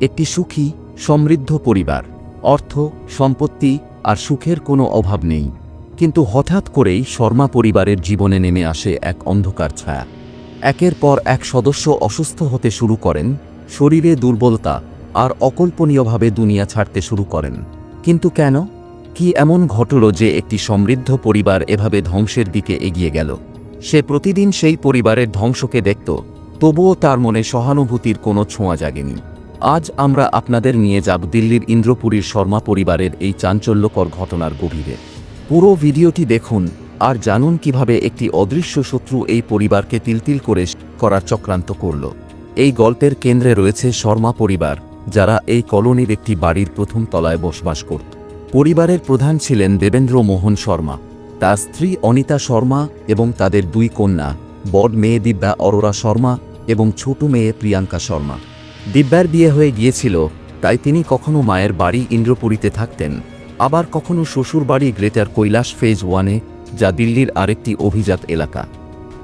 একটি সুখী, সমৃদ্ধ পরিবার। অর্থ, সম্পত্তি আর সুখের কোনো অভাব নেই। কিন্তু হঠাৎ করেই শর্মা পরিবারের জীবনে নেমে আসে এক অন্ধকার ছায়া। একের পর এক সদস্য অসুস্থ হতে শুরু করেন, শরীরে দুর্বলতা আর অকল্পনীয়ভাবে দুনিয়া ছাড়তে শুরু করেন। কিন্তু কেন? কি এমন ঘটল যে একটি সমৃদ্ধ পরিবার এভাবে ধ্বংসের দিকে এগিয়ে গেল? সে প্রতিদিন সেই পরিবারের ধ্বংসকে দেখত, তবুও তার মনে সহানুভূতির কোনো ছোঁয়া জাগেনি। আজ আমরা আপনাদের নিয়ে যাব দিল্লির ইন্দ্রপুরীর শর্মা পরিবারের এই চাঞ্চল্যকর ঘটনার গভীরে। পুরো ভিডিওটি দেখুন আর জানুন কীভাবে একটি অদৃশ্য শত্রু এই পরিবারকে তিলতিল করে করার চক্রান্ত করল। এই গল্পের কেন্দ্রে রয়েছে শর্মা পরিবার, যারা এই কলোনির একটি বাড়ির প্রথম তলায় বসবাস করত। পরিবারের প্রধান ছিলেন দেবেন্দ্র মোহন শর্মা। তার স্ত্রী অনিতা শর্মা এবং তাদের দুই কন্যা, বড় মেয়ে দিব্যা অরোরা শর্মা এবং ছোট মেয়ে প্রিয়াঙ্কা শর্মা। দিব্যার বিয়ে হয়ে গিয়েছিল, তাই তিনি কখনো মায়ের বাড়ি ইন্দ্রপুরীতে থাকতেন। আবার কখনো শ্বশুর বাড়ি গ্রেটার কৈলাস ফেজ ওয়ানে, যা দিল্লির আরেকটি অভিজাত এলাকা।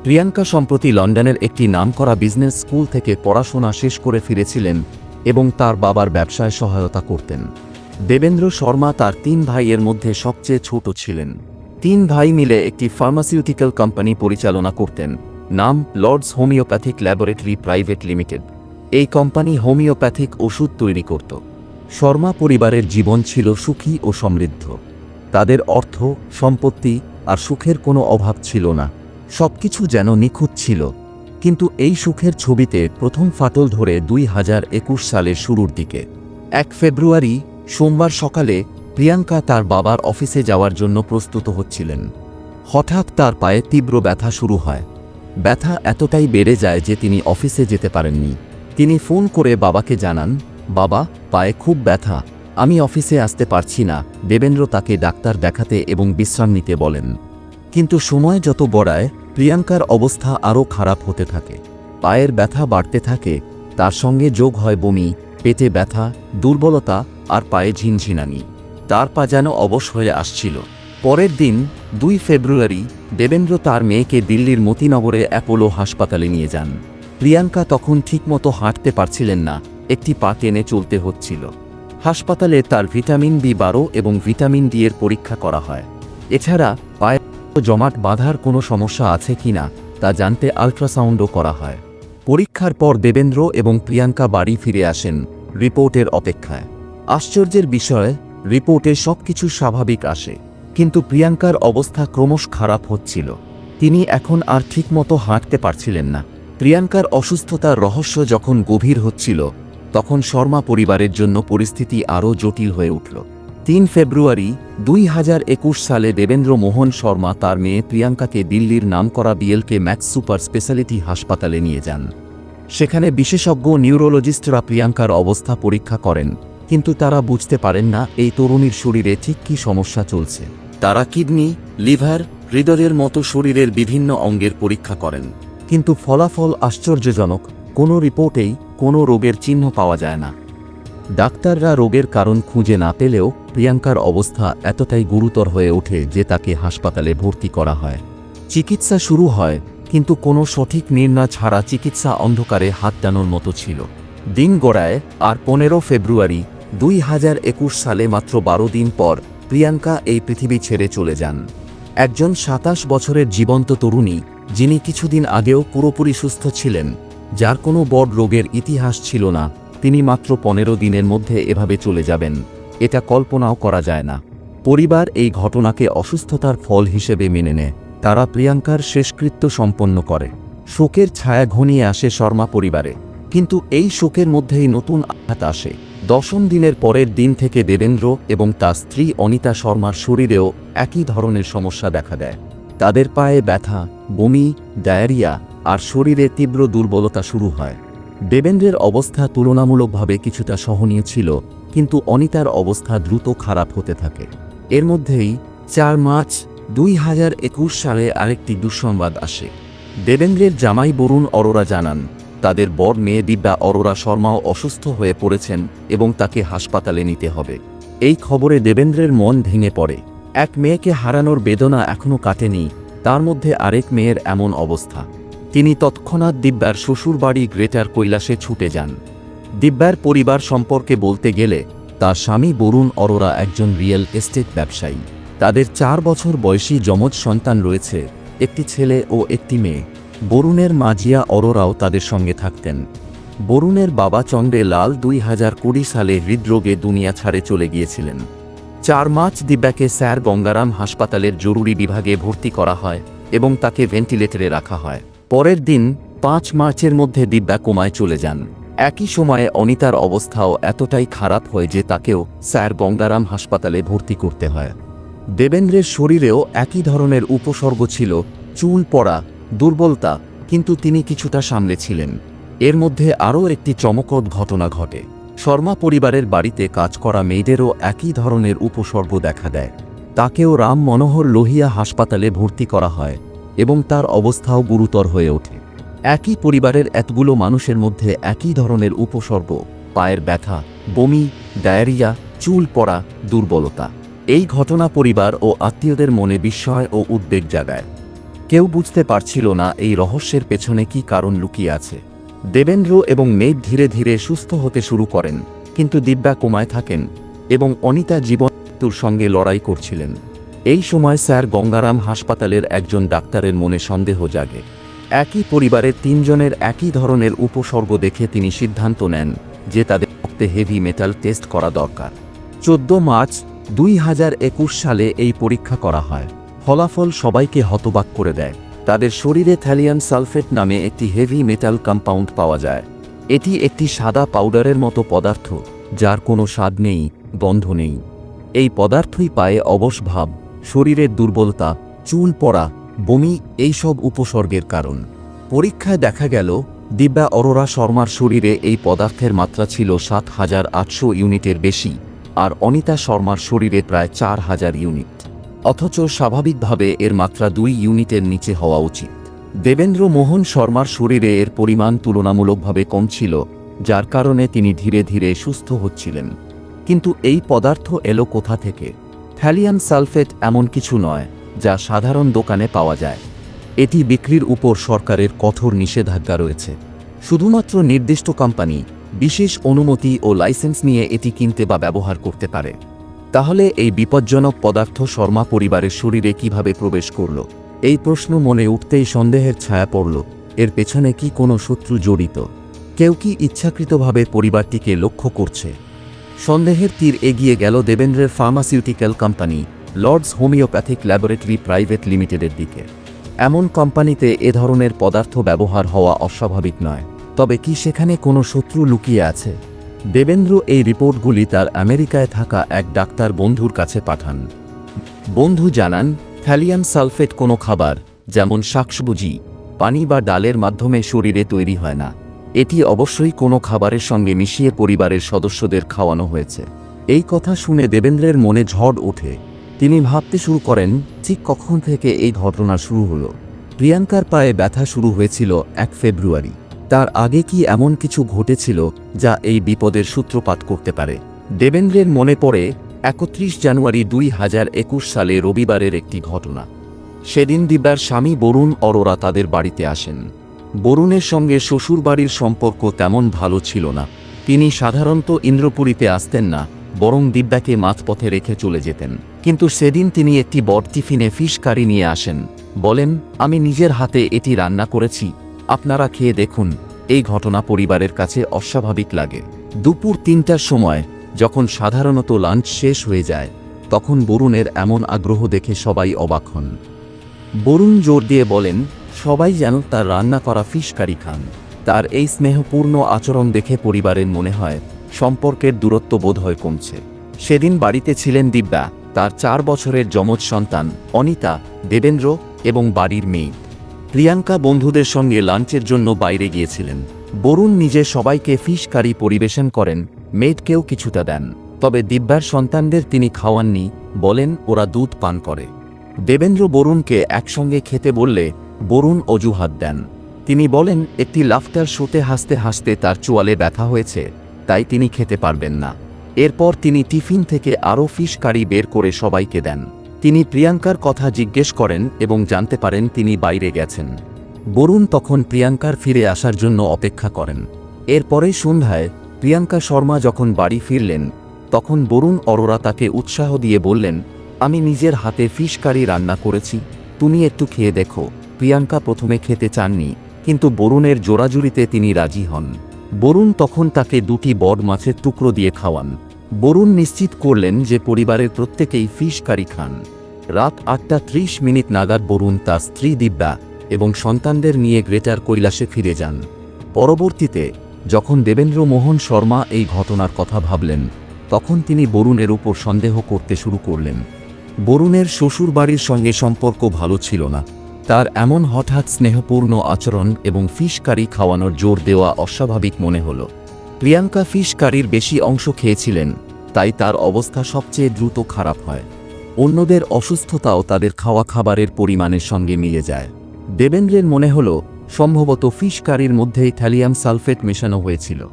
প্রিয়াঙ্কা সম্প্রতি লন্ডনের একটি নামকরা বিজনেস স্কুল থেকে পড়াশোনা শেষ করে ফিরেছিলেন এবং তার বাবার ব্যবসায় সহায়তা করতেন। দেবেন্দ্র শর্মা তার তিন ভাইয়ের মধ্যে সবচেয়ে ছোট ছিলেন। তিন ভাই মিলে একটি ফার্মাসিউটিক্যাল কোম্পানি পরিচালনা করতেন, নাম Lords homeopathic laboratory private limited. এই কোম্পানি হোমিওপ্যাথিক ওষুধ তৈরি করত। শর্মা পরিবারের জীবন ছিল সুখী ও সমৃদ্ধ। তাদের অর্থ, সম্পত্তি আর সুখের কোনো অভাব ছিল না। সবকিছু যেন নিখুঁত ছিল। কিন্তু এই সুখের ছবিতে প্রথম ফাটল ধরে দুই হাজার একুশ সালের শুরুর দিকে। এক ফেব্রুয়ারি, সোমবার সকালে প্রিয়াঙ্কা তার বাবার অফিসে যাওয়ার জন্য প্রস্তুত হচ্ছিলেন। হঠাৎ তার পায়ে তীব্র ব্যথা শুরু হয়। ব্যথা এতটাই বেড়ে যায় যে তিনি অফিসে যেতে পারেননি। তিনি ফোন করে বাবাকে জানান, বাবা, পায়ে খুব ব্যথা। আমি অফিসে আসতে পারছি না। দেবেন্দ্র তাকে ডাক্তার দেখাতে এবং বিশ্রাম নিতে বলেন। কিন্তু সময় যত বড়ায় প্রিয়াঙ্কার অবস্থা আরও খারাপ হতে থাকে। পায়ের ব্যথা বাড়তে থাকে, তার সঙ্গে যোগ হয় বমি, পেটে ব্যথা, দুর্বলতা আর পায়ে ঝিনঝিনানি। তার পা যেন অবশ হয়ে আসছিল। পরের দিন, দুই ফেব্রুয়ারি, দেবেন্দ্র তার মেয়েকে দিল্লির মতিনগরে অ্যাপোলো হাসপাতালে নিয়ে যান। প্রিয়াঙ্কা তখন ঠিকমতো হাঁটতে পারছিলেন না, একটি পা টেনে চলতে হচ্ছিল। হাসপাতালে তার ভিটামিন বি বারো এবং ভিটামিন ডি এর পরীক্ষা করা হয়। এছাড়া পায়ে জমাট বাঁধার কোনো সমস্যা আছে কিনা তা জানতে আলট্রাসাউন্ডও করা হয়। পরীক্ষার পর দেবেন্দ্র এবং প্রিয়াঙ্কা বাড়ি ফিরে আসেন রিপোর্টের অপেক্ষায়। আশ্চর্যের বিষয়, রিপোর্টে সবকিছু স্বাভাবিক আসে, কিন্তু প্রিয়াঙ্কার অবস্থা ক্রমশ খারাপ হচ্ছিল। তিনি এখন আর ঠিকমতো হাঁটতে পারছিলেন না। প্রিয়াঙ্কার অসুস্থতার রহস্য যখন গভীর হচ্ছিল, তখন শর্মা পরিবারের জন্য পরিস্থিতি আরও জটিল হয়ে উঠল। তিন ফেব্রুয়ারি দুই হাজার একুশ সালে দেবেন্দ্র মোহন শর্মা তার মেয়ে প্রিয়াঙ্কাকে দিল্লির নামকরা বিএলকে ম্যাক্স সুপার স্পেশালিটি হাসপাতালে নিয়ে যান। সেখানে বিশেষজ্ঞ নিউরোলজিস্টরা প্রিয়াঙ্কার অবস্থা পরীক্ষা করেন, কিন্তু তারা বুঝতে পারেন না এই তরুণীর শরীরে ঠিক কী সমস্যা চলছে। তারা কিডনি, লিভার, হৃদয়ের মতো শরীরের বিভিন্ন অঙ্গের পরীক্ষা করেন। কিন্তু ফলাফল আশ্চর্যজনক, কোনো রিপোর্টেই কোনো রোগের চিহ্ন পাওয়া যায় না। ডাক্তাররা রোগের কারণ খুঁজে না পেলেও প্রিয়াঙ্কার অবস্থা এতটাই গুরুতর হয়ে ওঠে যে তাকে হাসপাতালে ভর্তি করা হয়। চিকিৎসা শুরু হয়, কিন্তু কোনো সঠিক নির্ণয় ছাড়া চিকিৎসা অন্ধকারে হাত টানোর মতো ছিল। দিন গড়ায়, আর পনেরো ফেব্রুয়ারি দুই হাজার একুশ সালে মাত্র বারো দিন পর প্রিয়াঙ্কা এই পৃথিবী ছেড়ে চলে যান। একজন সাতাশ বছরের জীবন্ত তরুণী, যিনি কিছুদিন আগেও পুরোপুরি সুস্থ ছিলেন, যার কোনো বড় রোগের ইতিহাস ছিল না, তিনি মাত্র পনেরো দিনের মধ্যে এভাবে চলে যাবেন। এটা কল্পনাও করা যায় না। পরিবার এই ঘটনাকে অসুস্থতার ফল হিসেবে মেনে নেয়। তারা প্রিয়াঙ্কার শেষকৃত্য সম্পন্ন করে। শোকের ছায়া ঘনিয়ে আসে শর্মা পরিবারে। কিন্তু এই শোকের মধ্যেই নতুন আঘাত আসে। দশম দিনের পরের দিন থেকে দেবেন্দ্র এবং তার স্ত্রী অনিতা শর্মার শরীরেও একই ধরনের সমস্যা দেখা দেয়। তাদের পায়ে ব্যথা, বমি, ডায়রিয়া আর শরীরে তীব্র দুর্বলতা শুরু হয়। দেবেন্দ্রের অবস্থা তুলনামূলকভাবে কিছুটা সহনীয় ছিল, কিন্তু অনিতার অবস্থা দ্রুত খারাপ হতে থাকে। এর মধ্যেই চার মার্চ দুই হাজার একুশ সালে আরেকটি দুঃসংবাদ আসে। দেবেন্দ্রের জামাই বরুণ অরোরা জানান তাদের বর মেয়ে দিব্যা অরোরা শর্মাও অসুস্থ হয়ে পড়েছেন এবং তাকে হাসপাতালে নিতে হবে। এই খবরে দেবেন্দ্রের মন ভেঙে পড়ে। এক মেয়েকে হারানোর বেদনা এখনও কাটেনি, তার মধ্যে আরেক মেয়ের এমন অবস্থা। তিনি তৎক্ষণাৎ দিব্যার শ্বশুরবাড়ি গ্রেটার কৈলাসে ছুটে যান। দিব্যার পরিবার সম্পর্কে বলতে গেলে, তার স্বামী বরুণ অরোরা একজন রিয়েল এস্টেট ব্যবসায়ী। তাদের চার বছর বয়সী যমজ সন্তান রয়েছে, একটি ছেলে ও একটি মেয়ে। বরুণের মাজিয়া অরোরাও তাদের সঙ্গে থাকতেন। বরুণের বাবা চন্দ্রে লাল দুই হাজার কুড়ি সালে হৃদরোগে দুনিয়া ছাড়ে চলে গিয়েছিলেন। চার মার্চ দিব্যাকে স্যার গঙ্গারাম হাসপাতালের জরুরি বিভাগে ভর্তি করা হয় এবং তাকে ভেন্টিলেটরে রাখা হয়। পরের দিন পাঁচ মার্চের মধ্যে দিব্যা কোমায় চলে যান। একই সময়ে অনিতার অবস্থাও এতটাই খারাপ হয় যে তাকেও স্যার গঙ্গারাম হাসপাতালে ভর্তি করতে হয়। দেবেন্দ্রের শরীরেও একই ধরনের উপসর্গ ছিল, চুল পড়া দুর্বলতা, কিন্তু তিনি কিছুটা সামলেছিলেন এর মধ্যে আরও একটি চমকদ ঘটনা ঘটে। শর্মা পরিবারের বাড়িতে কাজ করা মেয়েদেরও একই ধরনের উপসর্গ দেখা দেয়। তাকেও রাম মনোহর লোহিয়া হাসপাতালে ভর্তি করা হয় এবং তার অবস্থাও গুরুতর হয়ে ওঠে। একই পরিবারের এতগুলো মানুষের মধ্যে একই ধরনের উপসর্গ, পায়ের ব্যথা, বমি, ডায়রিয়া, চুল পড়া, দুর্বলতা। এই ঘটনা পরিবার ও আত্মীয়দের মনে বিস্ময় ও উদ্বেগ জাগায়। কেউ বুঝতে পারছিল না এই রহস্যের পেছনে কি কারণ লুকিয়ে আছে। দেবেন্দ্র এবং মেঘ ধীরে ধীরে সুস্থ হতে শুরু করেন, কিন্তু দিব্যা কোমায় থাকেন এবং অনিতা জীবন মৃত্যুর সঙ্গে লড়াই করছিলেন। এই সময় স্যার গঙ্গারাম হাসপাতালের একজন ডাক্তারের মনে সন্দেহ জাগে। একই পরিবারের তিনজনের একই ধরনের উপসর্গ দেখে তিনি সিদ্ধান্ত নেন যে তাদের রক্তে হেভি মেটাল টেস্ট করা দরকার। চোদ্দ মার্চ দুই হাজার একুশ সালে এই পরীক্ষা করা হয়। ফলাফল সবাইকে হতবাক করে দেয়। তাদের শরীরে থ্যালিয়ান সালফেট নামে একটি হেভি মেটাল কম্পাউন্ড পাওয়া যায়। এটি একটি সাদা পাউডারের মতো পদার্থ, যার কোনো স্বাদ নেই, গন্ধ নেই। এই পদার্থই পায়ে অবশ ভাব, শরীরের দুর্বলতা, চুল পড়া, বমি, এইসব উপসর্গের কারণ। পরীক্ষায় দেখা গেল, দিব্যা অরোরা শর্মার শরীরে এই পদার্থের মাত্রা ছিল সাত হাজার আটশো ইউনিটের বেশি, আর অনিতা শর্মার শরীরে প্রায় চার হাজার ইউনিট। অথচ স্বাভাবিকভাবে এর মাত্রা দুই ইউনিটের নিচে হওয়া উচিত। দেবেন্দ্র মোহন শর্মার শরীরে এর পরিমাণ তুলনামূলকভাবে কম ছিল, যার কারণে তিনি ধীরে ধীরে সুস্থ হচ্ছিলেন। কিন্তু এই পদার্থ এলো কোথা থেকে? থ্যালিয়াম সালফেট এমন কিছু নয়, যা সাধারণ দোকানে পাওয়া যায়। এটি বিক্রির উপর সরকারের কঠোর নিষেধাজ্ঞা রয়েছে। শুধুমাত্র নির্দিষ্ট কোম্পানি, বিশেষ অনুমতি ও লাইসেন্স নিয়ে এটি কিনতে বা ব্যবহার করতে পারে। তাহলে এই বিপজ্জনক পদার্থ শর্মা পরিবারের শরীরে কীভাবে প্রবেশ করল? এই প্রশ্ন মনে উঠতেই সন্দেহের ছায়া পড়ল। এর পেছনে কি কোনো শত্রু জড়িত? কেউ কি ইচ্ছাকৃতভাবে পরিবারটিকে লক্ষ্য করছে? সন্দেহের তীর এগিয়ে গেল দেবেন্দ্রের pharmaceutical company, Lords homeopathic laboratory private লিমিটেডের দিকে। এমন কোম্পানিতে এ ধরনের পদার্থ ব্যবহার হওয়া অস্বাভাবিক নয়। তবে কি সেখানে কোনো শত্রু লুকিয়ে আছে? দেবেন্দ্র এই রিপোর্টগুলি তার আমেরিকায় থাকা এক ডাক্তার বন্ধুর কাছে পাঠান। বন্ধু জানান, থ্যালিয়াম সালফেট কোনো খাবার, যেমন শাকসবজি, পানি বা ডালের মাধ্যমে শরীরে তৈরি হয় না। এটি অবশ্যই কোনো খাবারের সঙ্গে মিশিয়ে পরিবারের সদস্যদের খাওয়ানো হয়েছে। এই কথা শুনে দেবেন্দ্রের মনে ঝড় ওঠে। তিনি ভাবতে শুরু করেন, ঠিক কখন থেকে এই ঘটনা শুরু হলো? প্রিয়াঙ্কার পায়ে ব্যথা শুরু হয়েছিল এক ফেব্রুয়ারি। তার আগে কি এমন কিছু ঘটেছিল যা এই বিপদের সূত্রপাত করতে পারে? দেবেন্দ্রের মনে পড়ে একত্রিশ জানুয়ারি দুই হাজার একুশ সালে রবিবারের একটি ঘটনা। সেদিন দিব্যার স্বামী বরুণ অরোরা তাদের বাড়িতে আসেন। বরুণের সঙ্গে শ্বশুরবাড়ির সম্পর্ক তেমন ভালো ছিল না। তিনি সাধারণত ইন্দ্রপুরীতে আসতেন না, বরং দিব্যাকে মাঝপথে রেখে চলে যেতেন। কিন্তু সেদিন তিনি একটি বড় টিফিনে ফিশ কারি নিয়ে আসেন। বলেন, আমি নিজের হাতে এটি রান্না করেছি আপনারা খেয়ে দেখুন, এই ঘটনা পরিবারের কাছে অস্বাভাবিক লাগে। দুপুর তিনটার সময়, যখন সাধারণত লাঞ্চ শেষ হয়ে যায়, তখন বরুণের এমন আগ্রহ দেখে সবাই অবাক হন। বরুণ জোর দিয়ে বলেন, সবাই যেন তার রান্না করা ফিশ কারি খান। তার এই স্নেহপূর্ণ আচরণ দেখে পরিবারের মনে হয়, সম্পর্কের দূরত্ব বোধহয় কমছে। সেদিন বাড়িতে ছিলেন দিব্যা, তার চার বছরের যমজ সন্তান অনিতা, দেবেন্দ্র এবং বাড়ির মেয়ে। প্রিয়াঙ্কা বন্ধুদের সঙ্গে লাঞ্চের জন্য বাইরে গিয়েছিলেন। বরুণ নিজে সবাইকে ফিশ কারি পরিবেশন করেন মেয়েটকেও কিছুটা দেন। তবে দিব্যার সন্তানদের তিনি খাওয়াননি, বলেন ওরা দুধ পান করে। দেবেন্দ্র বরুণকে একসঙ্গে খেতে বললে বরুণ অজুহাত দেন। তিনি বলেন, একটি লাফটার শোতে হাসতে হাসতে তার চোয়ালে ব্যথা হয়েছে, তাই তিনি খেতে পারবেন না। এরপর তিনি টিফিন থেকে আরও ফিশ কারি বের করে সবাইকে দেন। তিনি প্রিয়াঙ্কার কথা জিজ্ঞেস করেন এবং জানতে পারেন তিনি বাইরে গেছেন। বরুণ তখন প্রিয়াঙ্কার ফিরে আসার জন্য অপেক্ষা করেন। এরপরে সন্ধ্যায় প্রিয়াঙ্কা শর্মা যখন বাড়ি ফিরলেন, তখন বরুণ অরোরা তাকে উৎসাহ দিয়ে বললেন, আমি নিজের হাতে ফিশ কারি রান্না করেছি, তুমি একটু খেয়ে দেখো। প্রিয়াঙ্কা প্রথমে খেতে চাননি, কিন্তু বরুণের জোরাজুরিতে তিনি রাজি হন। বরুণ তখন তাকে দুটি বড মাছের টুকরো দিয়ে খাওয়ান। বরুণ নিশ্চিত করলেন যে পরিবারের প্রত্যেকেই ফিশ কারি খান। রাত আটটা ত্রিশ মিনিট নাগাদ বরুণ তার স্ত্রী দিব্যা এবং সন্তানদের নিয়ে গ্রেটার কৈলাসে ফিরে যান। পরবর্তীতে, যখন দেবেন্দ্র মোহন শর্মা এই ঘটনার কথা ভাবলেন, তখন তিনি বরুণের উপর সন্দেহ করতে শুরু করলেন। বরুণের শ্বশুরবাড়ির সঙ্গে সম্পর্ক ভালো ছিল না। তার এমন হঠাৎ স্নেহপূর্ণ আচরণ এবং ফিশ কারি খাওয়ানোর জোর দেওয়া অস্বাভাবিক মনে হল। প্রিয়াঙ্কা ফিশ কারির বেশি অংশ খেয়েছিলেন, তাই তার অবস্থা সবচেয়ে দ্রুত খারাপ হয়। অন্যদের অসুস্থতাও তাদের খাওয়া খাবারের পরিমাণের সঙ্গে মিলে যায়। দেবেন্দ্রের মনে হল, সম্ভবত ফিশ কারির মধ্যেই থ্যালিয়াম সালফেট মেশানো হয়েছিল।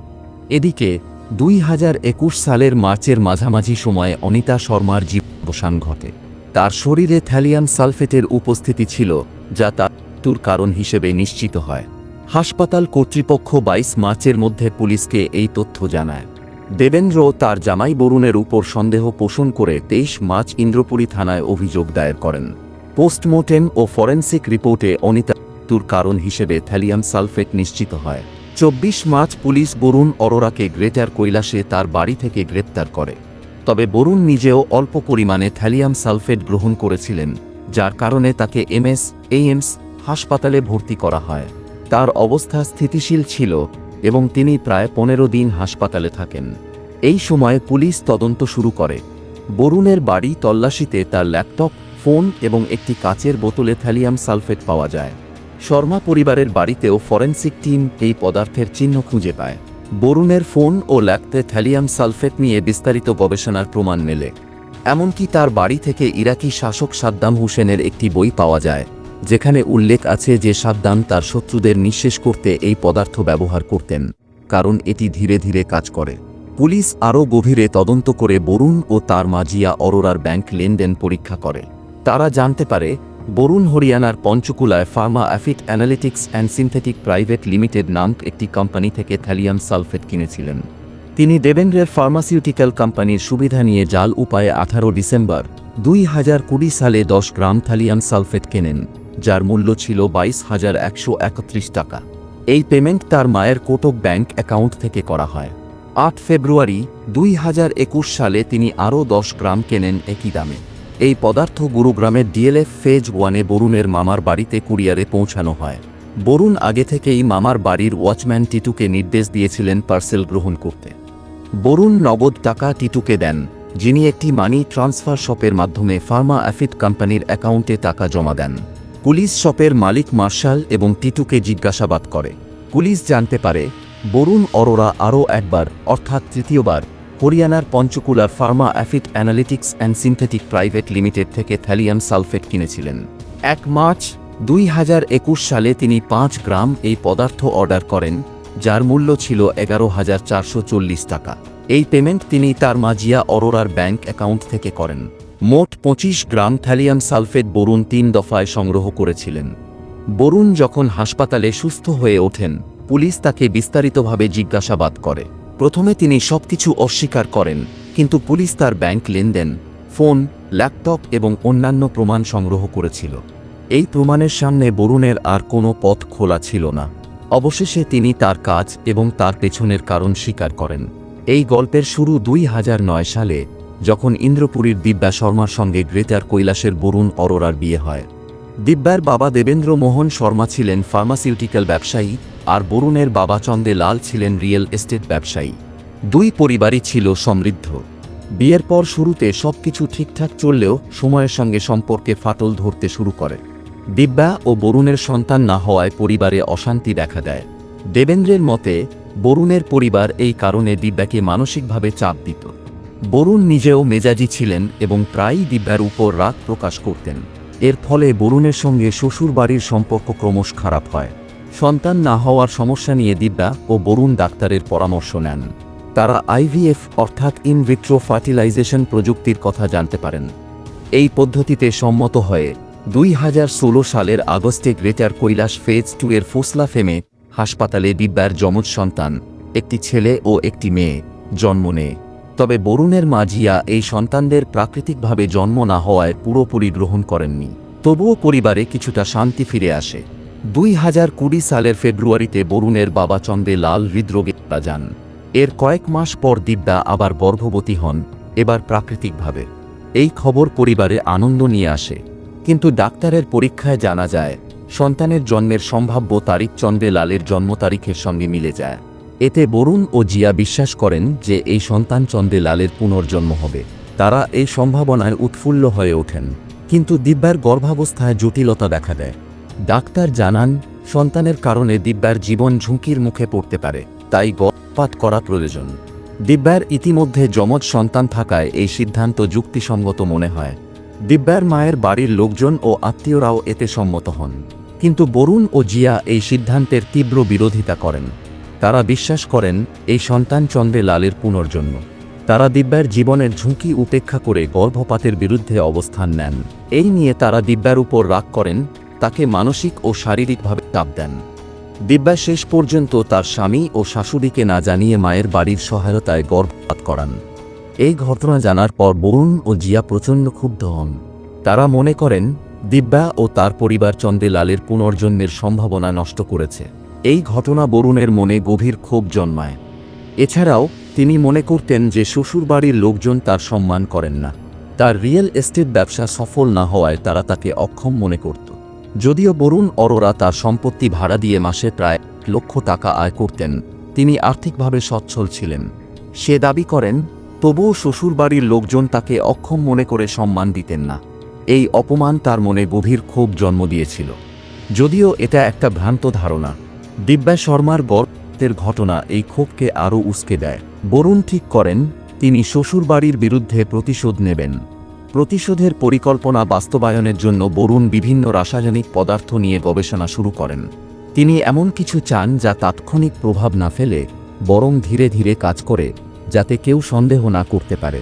এদিকে, দুই হাজার একুশ সালের মার্চের মাঝামাঝি সময়ে অনিতা শর্মার জীববসান ঘটে। তার শরীরে থ্যালিয়াম সালফেটের উপস্থিতি ছিল, যা তার মৃত্যুর কারণ হিসেবে নিশ্চিত হয়। হাসপাতাল কর্তৃপক্ষ বাইশ মার্চের মধ্যে পুলিশকে এই তথ্য জানায়। দেবেন্দ্র তার জামাই বরুণের উপর সন্দেহ পোষণ করে তেইশ মার্চ ইন্দ্রপুরী থানায় অভিযোগ দায়ের করেন। পোস্টমর্টেম ও ফরেন্সিক রিপোর্টে অনিতা মৃত্যুর কারণ হিসেবে থ্যালিয়াম সালফেট নিশ্চিত হয়। চব্বিশ মার্চ পুলিশ বরুণ অরোরাকে গ্রেটার কৈলাসে তার বাড়ি থেকে গ্রেপ্তার করে। তবে বরুণ নিজেও অল্প পরিমাণে থ্যালিয়াম সালফেট গ্রহণ করেছিলেন, যার কারণে তাকে এমএস এইমস হাসপাতালে ভর্তি করা হয়। তার অবস্থা স্থিতিশীল ছিল এবং তিনি প্রায় পনেরো দিন হাসপাতালে থাকেন। এই সময় পুলিশ তদন্ত শুরু করে। বরুণের বাড়ি তল্লাশিতে তার ল্যাপটপ, ফোন এবং একটি কাচের বোতলে থ্যালিয়াম সালফেট পাওয়া যায়। শর্মা পরিবারের বাড়িতেও ফরেন্সিক টিম এই পদার্থের চিহ্ন খুঁজে পায়। বরুণের ফোন ও ল্যাপটে থ্যালিয়াম সালফেট নিয়ে বিস্তারিত গবেষণার প্রমাণ মেলে। এমনকি তার বাড়ি থেকে ইরাকি শাসক সাদ্দাম হুসেনের একটি বই পাওয়া যায়। যেখানে উল্লেখ আছে যে সাদ্দাম তার শত্রুদের নিঃশেষ করতে এই পদার্থ ব্যবহার করতেন, কারণ এটি ধীরে ধীরে কাজ করে। পুলিশ আরও গভীরে তদন্ত করে বরুণ ও তার মাজিয়া অরোরার ব্যাংক লেনদেন পরীক্ষা করে। তারা জানতে পারে, বরুণ হরিয়ানার পঞ্চকুলায় pharma Aphid analytics and synthetic private limited নামক একটি কোম্পানি থেকে থ্যালিয়াম সালফেট কিনেছিলেন। তিনি দেবেন্দ্রের ফার্মাসিউটিক্যাল কোম্পানির সুবিধা নিয়ে জাল উপায়ে আঠারো ডিসেম্বর দুই হাজার কুড়ি সালে দশ গ্রাম থ্যালিয়াম সালফেট কেনেন। যার মূল্য ছিল বাইশ হাজার একশো একত্রিশ টাকা। এই পেমেন্ট তার মায়ের কোটক ব্যাংক অ্যাকাউন্ট থেকে করা হয়। আট ফেব্রুয়ারি দুই হাজার একুশ সালে তিনি আরও দশ গ্রাম কেনেন একই দামে। এই পদার্থ গুরুগ্রামের ডিএলএফ ফেজ ওয়ানে বরুণের মামার বাড়িতে কুরিয়ারে পৌঁছানো হয়। বরুণ আগে থেকেই মামার বাড়ির ওয়াচম্যান টিটুকে নির্দেশ দিয়েছিলেন পার্সেল গ্রহণ করতে। বরুণ নগদ টাকা টিটুকে দেন, যিনি একটি মানি ট্রান্সফার শপের মাধ্যমে ফার্মা অ্যাফিড কোম্পানির অ্যাকাউন্টে টাকা জমা দেন। পুলিশ শপের মালিক মার্শাল এবং টিটুকে জিজ্ঞাসাবাদ করে। পুলিশ জানতে পারে, বরুণ অরোরা আরও একবার, অর্থাৎ তৃতীয়বার, হরিয়ানার পঞ্চকুলার pharma Aphid analytics and synthetic private limited থেকে থ্যালিয়াম সালফেট কিনেছিলেন। এক মার্চ দুই হাজার একুশ সালে তিনি পাঁচ গ্রাম এই পদার্থ অর্ডার করেন, যার মূল্য ছিল এগারো হাজার চারশো চল্লিশ টাকা। এই পেমেন্ট তিনি তার মাজিয়া অরোরার ব্যাংক অ্যাকাউন্ট থেকে করেন। মোট পঁচিশ গ্রাম থ্যালিয়াম সালফেট বরুণ তিন দফায় সংগ্রহ করেছিলেন। বরুণ যখন হাসপাতালে সুস্থ হয়ে ওঠেন, পুলিশ তাকে বিস্তারিতভাবে জিজ্ঞাসাবাদ করে। প্রথমে তিনি সবকিছু অস্বীকার করেন, কিন্তু পুলিশ তার ব্যাংক লেনদেন, ফোন, ল্যাপটপ এবং অন্যান্য প্রমাণ সংগ্রহ করেছিল। এই প্রমাণের সামনে বরুণের আর কোনো পথ খোলা ছিল না। অবশেষে তিনি তার কাজ এবং তার পেছনের কারণ স্বীকার করেন। এই গল্পের শুরু দুই হাজার নয় সালে যখন ইন্দ্রপুরীর দিব্যা শর্মার সঙ্গে গ্রেটার কৈলাসের বরুণ অরোরার বিয়ে হয়। দিব্যার বাবা দেবেন্দ্র মোহন শর্মা ছিলেন ফার্মাসিউটিক্যাল ব্যবসায়ী আর বরুণের বাবা চন্দে লাল ছিলেন রিয়েল এস্টেট ব্যবসায়ী। দুই পরিবারই ছিল সমৃদ্ধ। বিয়ের পর শুরুতে সবকিছু ঠিকঠাক চললেও সময়ের সঙ্গে সম্পর্কে ফাটল ধরতে শুরু করে। দিব্যা ও বরুণের সন্তান না হওয়ায় পরিবারে অশান্তি দেখা দেয়। দেবেন্দ্রের মতে, বরুণের পরিবার এই কারণে দিব্যাকে মানসিকভাবে চাপ দিত। বরুণ নিজেও মেজাজি ছিলেন এবং প্রায়ই দিব্যার উপর রাগ প্রকাশ করতেন। এর ফলে বরুণের সঙ্গে শ্বশুর বাড়ির সম্পর্ক ক্রমশ খারাপ হয়। সন্তান না হওয়ার সমস্যা নিয়ে দিব্যা ও বরুণ ডাক্তারের পরামর্শ নেন। তারা আইভিএফ অর্থাৎ ইনভিট্রো ফার্টিলাইজেশন প্রযুক্তির কথা জানতে পারেন। এই পদ্ধতিতে সম্মত হয়ে দুই হাজার ষোলো সালের আগস্টে গ্রেটার কৈলাস ফেজ টু এর ফোসলা ফেমে হাসপাতালে দিব্যার যমজ সন্তান, একটি ছেলে ও একটি মেয়ে, জন্ম নেয়। তবে বরুণের মা জিয়া এই সন্তানদের প্রাকৃতিকভাবে জন্ম না হওয়ায় পুরোপুরি গ্রহণ করেননি। তবুও পরিবারে কিছুটা শান্তি ফিরে আসে। দুই হাজার কুড়ি সালের ফেব্রুয়ারিতে বরুণের বাবা চন্দ্রে লাল হৃদরোগে যান। এর কয়েক মাস পর দিব্যা আবার গর্ভবতী হন, এবার প্রাকৃতিকভাবে। এই খবর পরিবারে আনন্দ নিয়ে আসে। কিন্তু ডাক্তারের পরীক্ষায় জানা যায়, সন্তানের জন্মের সম্ভাব্য তারিখ চন্দ্রে লালের জন্ম তারিখের সঙ্গে মিলে যায়। এতে বরুণ ও জিয়া বিশ্বাস করেন যে এই সন্তান চন্দ্রে লালের পুনর্জন্ম হবে। তারা এই সম্ভাবনায় উৎফুল্ল হয়ে ওঠেন। কিন্তু দিব্যার গর্ভাবস্থায় জটিলতা দেখা দেয়। ডাক্তার জানান, সন্তানের কারণে দিব্যার জীবন ঝুঁকির মুখে পড়তে পারে, তাই গর্ভপাত করা প্রয়োজন। দিব্যার ইতিমধ্যে যমজ সন্তান থাকায় এই সিদ্ধান্ত যুক্তিসঙ্গত মনে হয়। দিব্যার মায়ের বাড়ির লোকজন ও আত্মীয়রাও এতে সম্মত হন। কিন্তু বরুণ ও জিয়া এই সিদ্ধান্তের তীব্র বিরোধিতা করেন। তারা বিশ্বাস করেন, এই সন্তান চন্দ্রে লালের পুনর্জন্ম। তারা দিব্যার জীবনের ঝুঁকি উপেক্ষা করে গর্ভপাতের বিরুদ্ধে অবস্থান নেন। এই নিয়ে তারা দিব্যার উপর রাগ করেন, তাকে মানসিক ও শারীরিকভাবে চাপ দেন। দিব্যা শেষ পর্যন্ত তার স্বামী ও শাশুড়িকে না জানিয়ে মায়ের বাড়ির সহায়তায় গর্ভপাত করান। এই ঘটনা জানার পর বরুণ ও জিয়া প্রচণ্ড ক্ষুব্ধ হন। তারা মনে করেন, দিব্যা ও তার পরিবার চন্দ্রে লালের পুনর্জন্মের সম্ভাবনা নষ্ট করেছে। এই ঘটনা বরুণের মনে গভীর ক্ষোভ জন্মায়। এছাড়াও, তিনি মনে করতেন যে শ্বশুরবাড়ির লোকজন তার সম্মান করেন না। তার রিয়েল এস্টেট ব্যবসা সফল না হওয়ায় তারা তাকে অক্ষম মনে করত। যদিও বরুণ অরোরা তার সম্পত্তি ভাড়া দিয়ে মাসে প্রায় লক্ষ টাকা আয় করতেন, তিনি আর্থিকভাবে সচ্ছল ছিলেন। সে দাবি করেন, তবুও শ্বশুরবাড়ির লোকজন তাকে অক্ষম মনে করে সম্মান দিতেন না। এই অপমান তার মনে গভীর ক্ষোভ জন্ম দিয়েছিল। যদিও এটা একটা ভ্রান্ত ধারণা দিব্যা শর্মার গর্তের ঘটনা এই ক্ষোভকে আরও উস্কে দেয়। বরুণ ঠিক করেন, তিনি শ্বশুরবাড়ির বিরুদ্ধে প্রতিশোধ নেবেন। প্রতিশোধের পরিকল্পনা বাস্তবায়নের জন্য বরুণ বিভিন্ন রাসায়নিক পদার্থ নিয়ে গবেষণা শুরু করেন। তিনি এমন কিছু চান যা তাৎক্ষণিক প্রভাব না ফেলে, বরং ধীরে ধীরে কাজ করে, যাতে কেউ সন্দেহ না করতে পারে।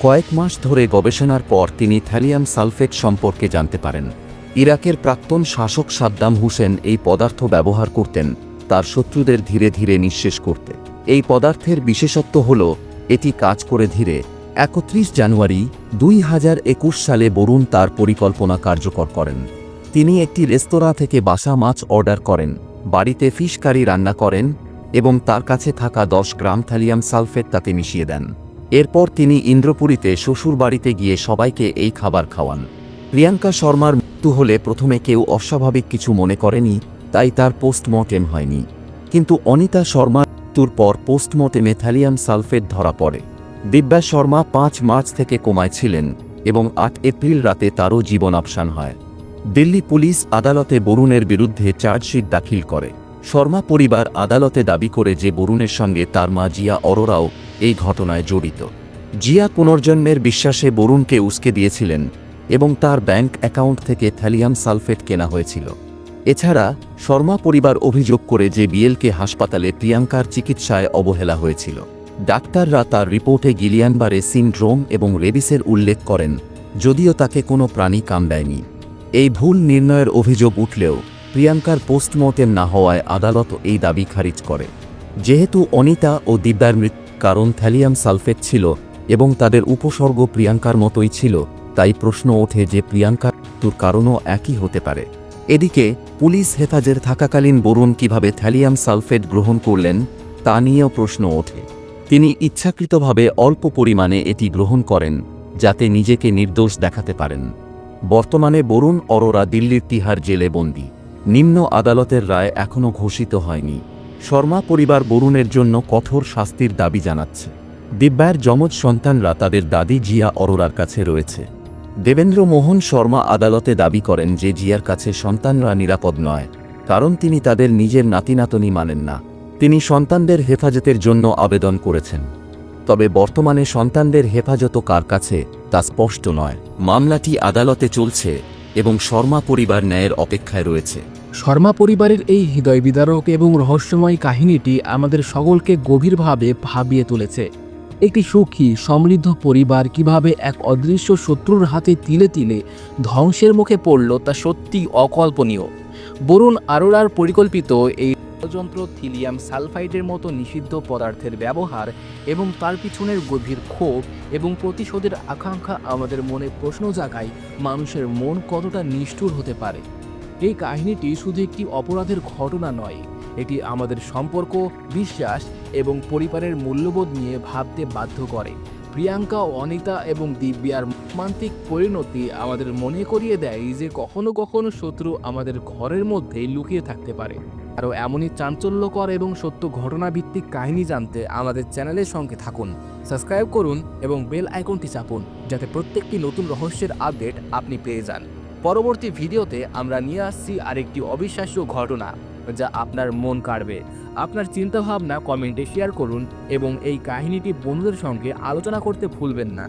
কয়েক মাস ধরে গবেষণার পর তিনি থ্যালিয়াম সালফেট সম্পর্কে জানতে পারেন। ইরাকের প্রাক্তন শাসক সাদ্দাম হুসেন এই পদার্থ ব্যবহার করতেন, তার শত্রুদের ধীরে ধীরে নিঃশেষ করতে। এই পদার্থের বিশেষত্ব হল, এটি কাজ করে ধীরে। একত্রিশ জানুয়ারি দুই হাজার একুশ সালে বরুণ তার পরিকল্পনা কার্যকর করেন। তিনি একটি রেস্তোরাঁ থেকে বাসা মাছ অর্ডার করেন, বাড়িতে ফিশ কারি রান্না করেন এবং তার কাছে থাকা দশ গ্রাম থ্যালিয়াম সালফেট তাতে মিশিয়ে দেন। এরপর তিনি ইন্দ্রপুরীতে শ্বশুর বাড়িতে গিয়ে সবাইকে এই খাবার খাওয়ান। প্রিয়াঙ্কা শর্মার মৃত্যু হলে প্রথমে কেউ অস্বাভাবিক কিছু মনে করেনি, তাই তার পোস্টমর্টেম হয়নি। কিন্তু অনিতা শর্মার মৃত্যুর পর পোস্টমর্টেমে থ্যালিয়াম সালফেট ধরা পড়ে। দিব্যা শর্মা পাঁচ মার্চ থেকে কোমায় ছিলেন এবং আট এপ্রিল রাতে তারও জীবন আবসান হয়। দিল্লি পুলিশ আদালতে বরুণের বিরুদ্ধে চার্জশিট দাখিল করে। শর্মা পরিবার আদালতে দাবি করে যে বরুণের সঙ্গে তার মা জিয়া অরোরাও এই ঘটনায় জড়িত। জিয়া পুনর্জন্মের বিশ্বাসে বরুণকে উস্কে দিয়েছিলেন এবং তার ব্যাংক অ্যাকাউন্ট থেকে থ্যালিয়াম সালফেট কেনা হয়েছিল। এছাড়া শর্মা পরিবার অভিযোগ করে যে বিএলকে হাসপাতালে প্রিয়াঙ্কার চিকিৎসায় অবহেলা হয়েছিল। ডাক্তাররা তার রিপোর্টে গিলিয়ানবারে সিনড্রোম এবং রেবিসের উল্লেখ করেন, যদিও তাকে কোনো প্রাণী কাম দেয়নি। এই ভুল নির্ণয়ের অভিযোগ উঠলেও প্রিয়াঙ্কার পোস্টমর্টেম না হওয়ায় আদালত এই দাবি খারিজ করে। যেহেতু অনিতা ও দিব্যার মৃত্যুর কারণ থ্যালিয়াম সালফেট ছিল এবং তাদের উপসর্গ প্রিয়াঙ্কার মতোই ছিল তাই প্রশ্ন ওঠে যে প্রিয়াঙ্কার মৃত্যুর কারণও একই হতে পারে। এদিকে, পুলিশ হেফাজের থাকাকালীন বরুণ কীভাবে থ্যালিয়াম সালফেট গ্রহণ করলেন, তা নিয়েও প্রশ্ন ওঠে। তিনি ইচ্ছাকৃতভাবে অল্প পরিমাণে এটি গ্রহণ করেন, যাতে নিজেকে নির্দোষ দেখাতে পারেন। বর্তমানে বরুণ অরোরা দিল্লির তিহার জেলে বন্দী। নিম্ন আদালতের রায় এখনও ঘোষিত হয়নি। শর্মা পরিবার বরুণের জন্য কঠোর শাস্তির দাবি জানাচ্ছে। দিব্যার যমজ সন্তানরা তাদের দাদি জিয়া অরোরার কাছে রয়েছে। দেবেন্দ্র মোহন শর্মা আদালতে দাবি করেন যে জিয়ার কাছে সন্তানরা নিরাপদ নয়, কারণ তিনি তাদের নিজের নাতিনাতনি মানেন না। তিনি সন্তানদের হেফাজতের জন্য আবেদন করেছেন। তবে বর্তমানে সন্তানদের হেফাজত কার কাছে, তা স্পষ্ট নয়। মামলাটি আদালতে চলছে এবং শর্মা পরিবার ন্যায়ের অপেক্ষায় রয়েছে। শর্মা পরিবারের এই হৃদয় বিদারক এবং রহস্যময় কাহিনীটি আমাদের সকলকে গভীরভাবে ভাবিয়ে তুলেছে। একটি সুখী, সমৃদ্ধ পরিবার কীভাবে এক অদৃশ্য শত্রুর হাতে তিলে তিলে ধ্বংসের মুখে পড়ল তা সত্যি অকল্পনীয়। বরুণ আরোরার পরিকল্পিত এই ষড়যন্ত্র থিলিয়াম সালফাইডের মতো নিষিদ্ধ পদার্থের ব্যবহার এবং তার পিছনের গভীর ক্ষোভ এবং প্রতিশোধের আকাঙ্ক্ষা আমাদের মনে প্রশ্ন জাগায় মানুষের মন কতটা নিষ্ঠুর হতে পারে। এই কাহিনীটি শুধু একটি অপরাধের ঘটনা নয় এটি আমাদের সম্পর্ক, বিশ্বাস এবং পরিবারের মূল্যবোধ নিয়ে ভাবতে বাধ্য করে। প্রিয়াঙ্কা অনিতা এবং দিব্যার মর্মান্তিক পরিণতি আমাদের মনে করিয়ে দেয় যে কখনো কখনো শত্রু আমাদের ঘরের মধ্যেই লুকিয়ে থাকতে পারে। আরও এমনই চাঞ্চল্যকর এবং সত্য ঘটনাভিত্তিক কাহিনী জানতে আমাদের চ্যানেলের সঙ্গে থাকুন। সাবস্ক্রাইব করুন এবং বেল আইকনটি চাপুন যাতে প্রত্যেকটি নতুন রহস্যের আপডেট আপনি পেয়ে যান। পরবর্তী ভিডিওতে আমরা নিয়ে আসছি আরেকটি অবিশ্বাস্য ঘটনা। যা আপনার মন কাড়বে। আপনার চিন্তাভাবনা কমেন্টে শেয়ার করুন এবং এই কাহিনীটি বন্ধুদের সঙ্গে আলোচনা করতে ভুলবেন না।